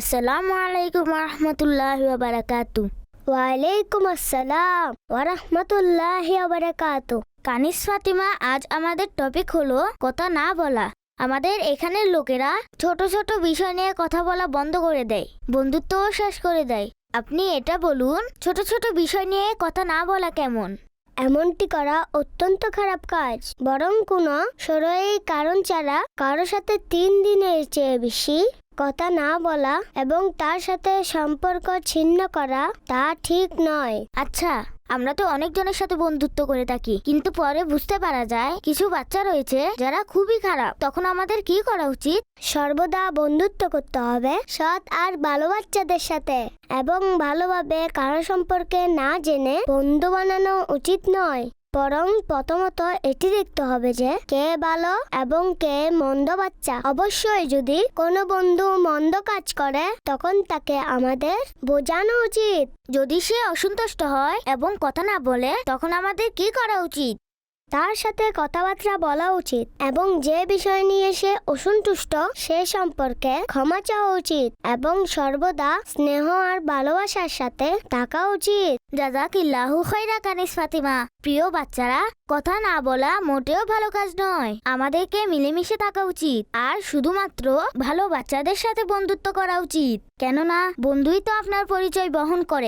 আসসালামু আলাইকুম রহমতুল্লাহ বারাকাতু ওয়ালাইকুম আসসালাম ওরহমতুল্লাহ বারাকাত কানিস ফাতিমা আজ আমাদের টপিক হলো কথা না বলা। আমাদের এখানের লোকেরা ছোট ছোট বিষয় নিয়ে কথা বলা বন্ধ করে দেয় বন্ধুত্বও শেষ করে দেয়। আপনি এটা বলুন ছোট ছোট বিষয় নিয়ে কথা না বলা কেমন? এমনটি করা অত্যন্ত খারাপ কাজ। বরং কোনো সরই কারণ ছাড়া কারও সাথে তিন দিনের চেয়ে বেশি কথা না বলা এবং তার সাথে সম্পর্ক ছিন্ন করা তা ঠিক নয়। আচ্ছা আমরা তো অনেকজনের সাথে বন্ধুত্ব করে থাকি, কিন্তু পরে বুঝতে পারা যায় কিছু বাচ্চা রয়েছে যারা খুবই খারাপ। তখন আমাদের কি করা উচিত? সর্বদা বন্ধুত্ব করতে হবে সৎ আর ভালো বাচ্চাদের সাথে এবং ভালোভাবে কারও সম্পর্কে না জেনে বন্ধু বানানো উচিত নয়। বরং প্রথমত এটি দেখতে হবে যে কে ভালো এবং কে মন্দ বাচ্চা। অবশ্যই যদি কোনো বন্ধু মন্দ কাজ করে, তখন তাকে আমাদের বোঝানো উচিত। যদি সে অসন্তুষ্ট হয় এবং কথা না বলে, তখন আমাদের কি করা উচিত? তার সাথে কথাবার্তা বলা উচিত এবং যে বিষয় নিয়ে সে অসন্তুষ্ট, সে সম্পর্কে ক্ষমা চাওয়া উচিত এবং সর্বদা স্নেহ আর ভালোবাসার সাথে থাকা উচিত। জাজাকিল্লাহু খৈরা কানিস ফাতিমা। প্রিয় বাচ্চারা, কথা না বলা মোটেও ভালো কাজ নয়। আমাদেরকে মিলেমিশে থাকা উচিত আর শুধুমাত্র ভালো বাচ্চাদের সাথে বন্ধুত্ব করা উচিত। কেননা, বন্ধুই তো আপনার পরিচয় বহন করে।